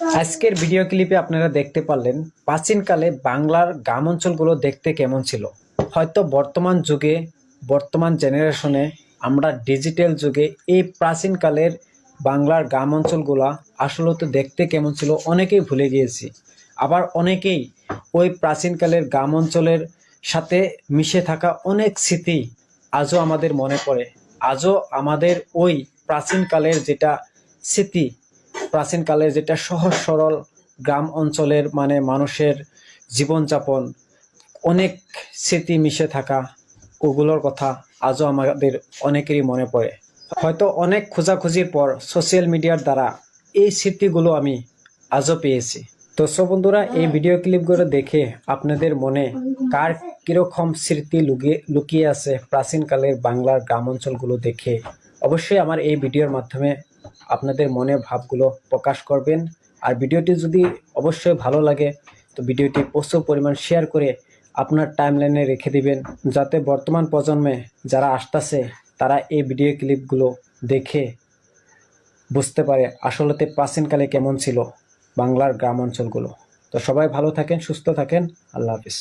আজকের ভিডিও ক্লিপে আপনারা দেখতে পারলেন প্রাচীনকালে বাংলার গ্রাম অঞ্চলগুলো দেখতে কেমন ছিল। হয়তো বর্তমান যুগে, বর্তমান জেনারেশনে আমরা ডিজিটাল যুগে এই প্রাচীনকালের বাংলার গ্রাম অঞ্চলগুলা আসলে তো দেখতে কেমন ছিল অনেকেই ভুলে গিয়েছি। আবার অনেকেই ওই প্রাচীনকালের গ্রাম অঞ্চলের সাথে মিশে থাকা অনেক স্মৃতি আজও আমাদের মনে পড়ে। আজও আমাদের ওই প্রাচীনকালের যেটা স্মৃতি প্রাচীনকালের যেটা সহজ সরল গ্রাম অঞ্চলের মানে মানুষের জীবনযাপন, অনেক স্মৃতি মিশে থাকা ওগুলোর কথা আজও আমাদের অনেকেরই মনে পড়ে। হয়তো অনেক খোঁজাখুঁজির পর সোশ্যাল মিডিয়ার দ্বারা এই স্মৃতিগুলো আমি আজও পেয়েছি। দর্শক বন্ধুরা, এই ভিডিও ক্লিপগুলো দেখে আপনাদের মনে কার কীরকম স্মৃতি লুকিয়ে লুকিয়ে আছে প্রাচীনকালের বাংলার গ্রাম অঞ্চলগুলো দেখে, অবশ্যই আমার এই ভিডিওর মাধ্যমে আপনাদের মনে ভাবগুলো প্রকাশ করবেন। আর ভিডিওটি যদি অবশ্যই ভালো লাগে, তো ভিডিওটি প্রচুর পরিমাণ শেয়ার করে আপনার টাইমলাইনে রেখে দিবেন, যাতে বর্তমান প্রজন্মে যারা আসতেছে, তারা এই ভিডিও ক্লিপগুলো দেখে বুঝতে পারে আসলেতে প্রাচীনকালে কেমন ছিল বাংলার গ্রাম অঞ্চলগুলো। তো সবাই ভালো থাকেন, সুস্থ থাকেন, আল্লাহ হাফিজ।